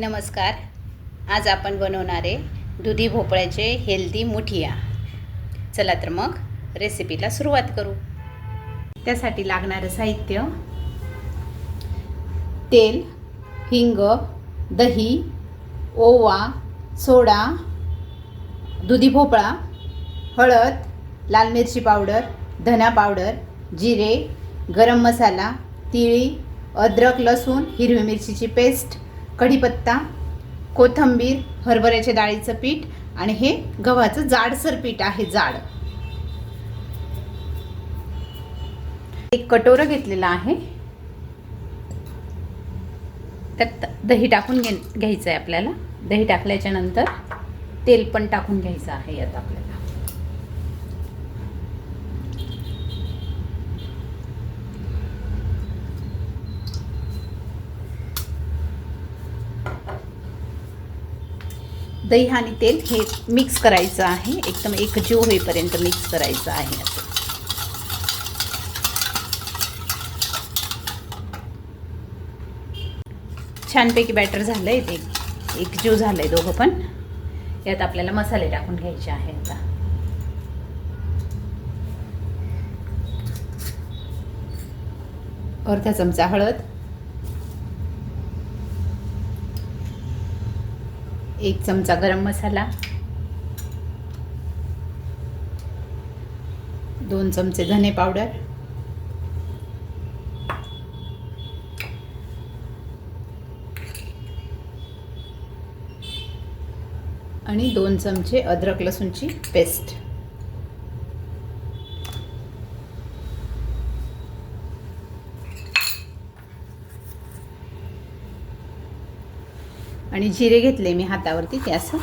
नमस्कार. आज आपण बनवणारे दुधी भोपळ्याचे हेल्दी मुठिया. चला तर मग रेसिपीला सुरुवात करू. त्यासाठी लागणारं साहित्य. तेल हिंग दही ओवा सोडा दुधी भोपळा हळद लाल मिरची पावडर धना पावडर जिरे गरम मसाला तिळी अद्रक लसूण हिरवी मिरचीची पेस्ट कढीपत्ता कोथंबीर हरभऱ्याच्या डाळीचं पीठ आणि हे गव्हाचं जाडसर पीठ आहे जाड. एक कटोरं घेतलेलं आहे. त्यात दही टाकून घे घ्यायचं आहे आपल्याला. दही टाकल्याच्या नंतर तेल पण टाकून घ्यायचं आहे यात आपल्याला. दही आणि तेल हे मिक्स करायचं आहे. एकदम एकजीव होईपर्यंत मिक्स करायचं आहे. असं छानपैकी बॅटर झालं आहे ते. एकजीव झालं आहे दोघं पण. यात आपल्याला मसाले टाकून घ्यायचे आहे आता. अर्धा चमचा हळद. एक चमचा गरम मसाला. दोन चमचे धने पावडर. आणि दोन चमचे अद्रक लसूणची पेस्ट. आणि जिरे घेतले मी हातावरती ते असं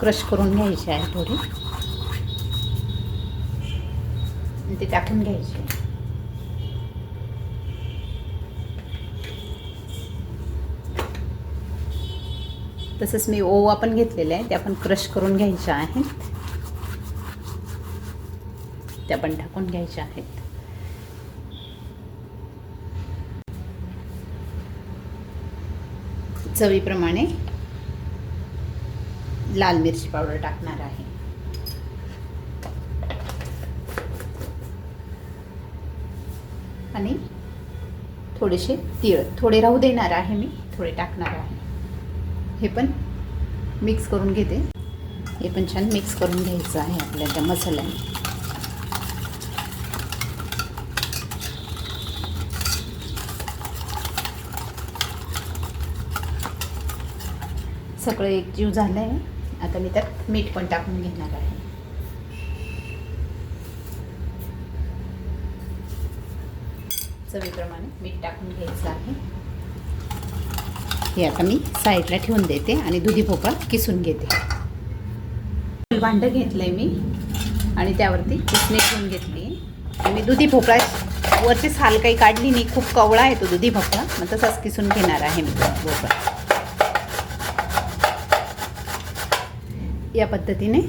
क्रश करून घ्यायचे आहे थोडे. आणि ते टाकून घ्यायचे. तसंच मी ओवा पण घेतलेला आहे त्या पण क्रश करून घ्यायच्या आहेत. त्या पण टाकून घ्यायच्या आहेत. चवीप्रमाणे लाल मिरची पावडर टाकणार आहे. आणि थोडेसे तीळ. थोडे राहू देणार आहे मी थोडे टाकणार आहे. हे पण मिक्स करून घेते. हे पण छान मिक्स करून घ्यायचं आहे आपल्या त्या मसाल्याने. सगळं एकजीव झालं आहे आता मी त्यात मीठ पण टाकून घेणार आहे. चवीप्रमाणे मीठ टाकून घ्यायचं आहे. हे आता मी साईडला ठेवून देते आणि दुधी भोपळा किसून घेते. भांडं घेतलं आहे मी आणि त्यावरती किसणी ठेवून घेतली. आणि मी दुधी भोपळा वरची साल काही काढली नाही. खूप कवळा आहे तो दुधी भोपळा. मग तसाच किसून घेणार आहे मी भोपळा. या पद्धतीने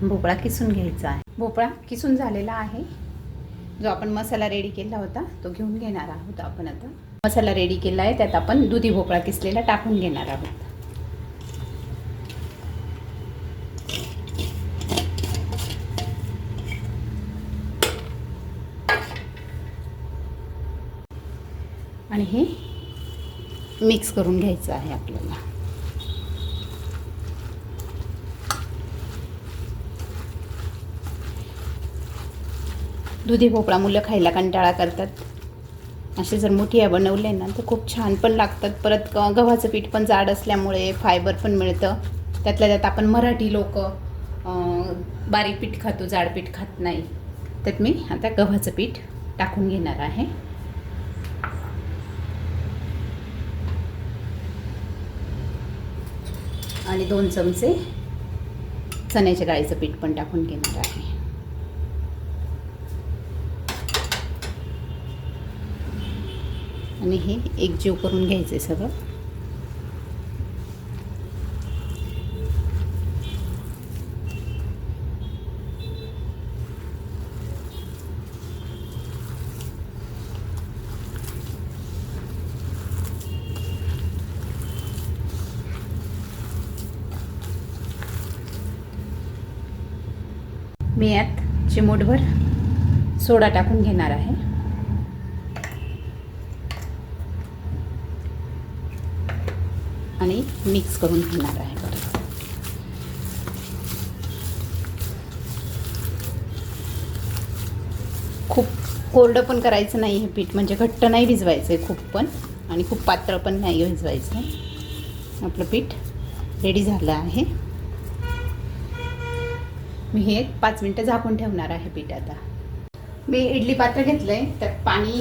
भोपळा किसून घ्यायचा आहे. भोपळा किसून झालेला आहे. जो आपण मसाला रेडी केला होता तो घेऊन घेणार आहोत आपण आता. मसाला रेडी केला आहे त्यात आपण दुधी भोपळा किसलेला टाकून घेणार आहोत. आणि हे मिक्स करून घ्यायचं आहे आपल्याला. दुधी भोपळा मुलं खायला कंटाळा करतात. असे जर मोठिया बनवले ना तर खूप छान पण लागतात. परत गव्हाचं पीठ पण जाड असल्यामुळे फायबर पण मिळतं. त्यातल्या त्यात आपण मराठी लोक बारीक पीठ खातो जाड पीठ खात नाही. त्यात मी आता गव्हाचं पीठ टाकून घेणार आहे. आणि दोन चमचे चण्याच्या डाळीचं पीठ पण टाकून घेणार आहे. आणि हे एकजीव करून घ्यायचे सगळं. मी यात चिमूटभर सोडा टाकून घेणार आहे. आणि मिक्स करून घेणार आहे परत खूप कोरडं पण करायचं नाही हे पीठ म्हणजे घट्ट नाही भिजवायचं आहे खूप पण आणि खूप पातळ पण नाही हो भिजवायचं. आहे आपलं पीठ रेडी झालं आहे. मी हे पाच मिनटं झाकून ठेवणार आहे पीठ आता. मी इडली पात्र घेतलं आहे त्यात पाणी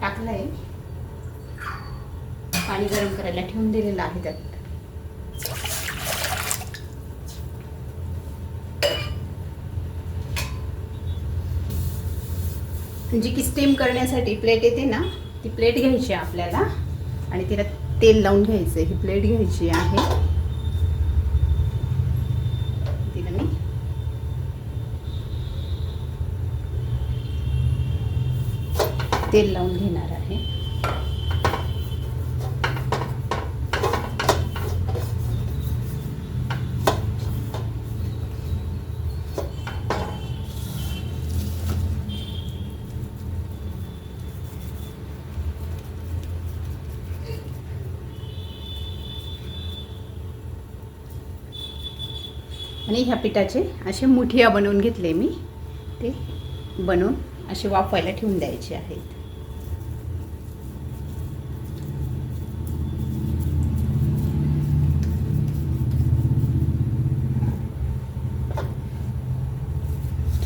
टाकलं आहे पाणी गरम करायला ठेवून दिलेलं आहे त्यात. जी की स्टीम करण्यासाठी प्लेट येते ना ती प्लेट घ्यायची आहे आपल्याला आणि तिला तेल लावून घ्यायचं. ही प्लेट घ्यायची आहे. तिला मी तेल लावून घेणार आहे. आणि ह्या पिठाचे असे मुठिया बनवून घेतले मी. ते बनवून असे वाफवायला ठेवून द्यायचे आहेत.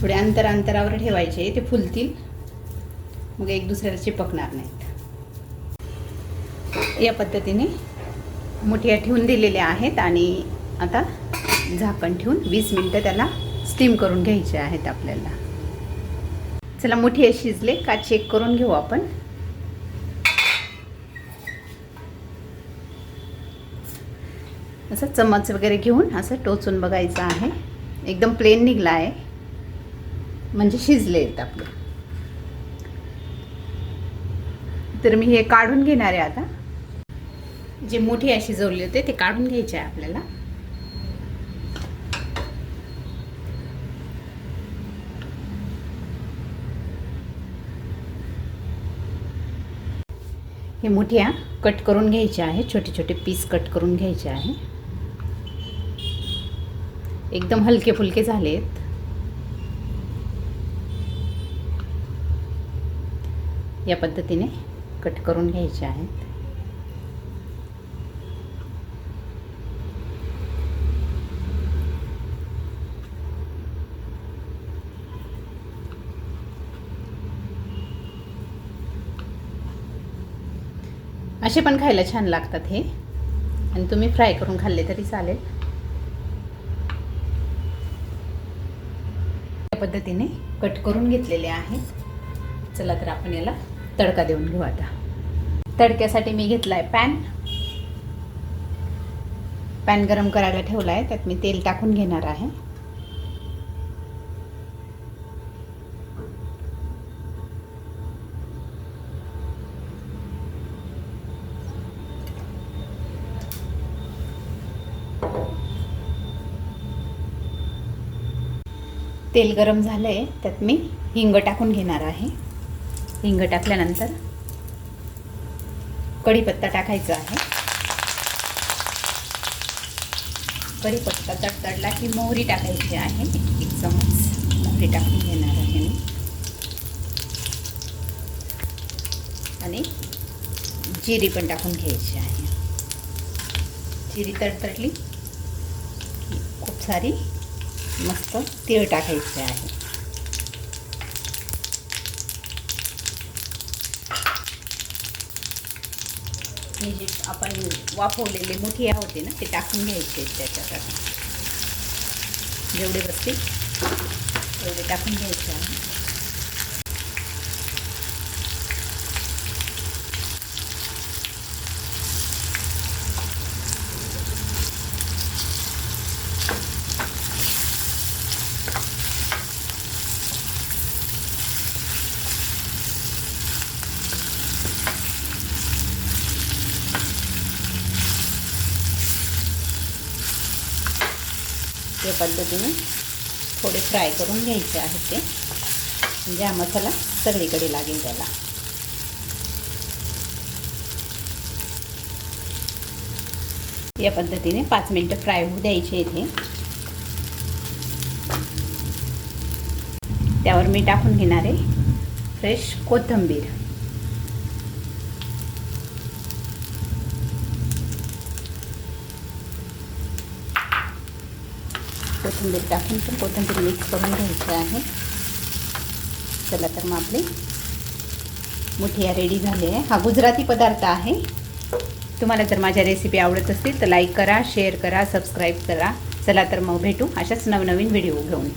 थोडे अंतर अंतरावर ठेवायचे ते फुलतील. मग एक दुसऱ्याला चिपकणार नाहीत. या पद्धतीने मुठिया ठेवून दिलेल्या आहेत आणि आता झाकण ठेवून वीस मिनटं त्याला स्टीम करून घ्यायचे आहेत आपल्याला. चला मोठी शिजले. का चेक करून घेऊ आपण. असं चमच वगैरे घेऊन असं टोचून बघायचं आहे. एकदम प्लेन निघला आहे. म्हणजे शिजले आहेत आपले. तर मी हे काढून घेणार आहे आता. जे मोठी शिजवले होते ते काढून घ्यायचे आहे आपल्याला. हे मुठ्या कट करून घ्यायचे आहे छोटे छोटे पीस कट करून घ्यायचे आहे. एकदम हलके फुलके झालेत. या पद्धतीने कट करून घ्यायचे आहेत. असे पण खायला छान लागतात हे. आणि तुम्ही फ्राय करून खाल्ले तरी चालेल. या पद्धतीने कट करून घेतलेले आहेत चला तर आपण याला तडका देऊन घेऊ आता. तडक्यासाठी मी घेतला आहे पॅन पॅन गरम करायला ठेवला आहे त्यात मी तेल टाकून घेणार आहे. तेल गरम झालं आहे त्यात मी हिंग टाकून घेणार आहे. हिंग टाकल्यानंतर कढीपत्ता टाकायचा आहे. कढीपत्ता तडतडला की मोहरी टाकायची आहे. एक चमच मोहरी टाकून घेणार आहे मी. आणि जिरी पण टाकून घ्यायची आहे. जिरी तडतडली खूप सारी मस्त तीळ टाकायचे आहे. हे जे आपण वाफवलेले मुठिया होते ना ते टाकून घ्यायचे त्याच्यासाठी. जेवढे बसतील तेवढे टाकून घ्यायचे आहे या पद्धतीने थोडे फ्राय करून घ्यायचे आहेत ते. म्हणजे हा मसाला सगळीकडे लागेल त्याला. या पद्धतीने पाच मिनटं फ्राय होऊ द्यायचे इथे. त्यावर मी टाकून घेणार आहे फ्रेश कोथिंबीर. कोथिंबीर टाकून पण कोथिंबीर मिक्स करून घ्यायची आहे. चला तर मग आपली मुठिया रेडी झाली आहे. हा गुजराती पदार्थ आहे. तुम्हाला जर माझ्या रेसिपी आवडत असतील तर लाईक करा शेअर करा सबस्क्राईब करा. चला तर मग भेटू अशाच नवनवीन व्हिडिओ घेऊन.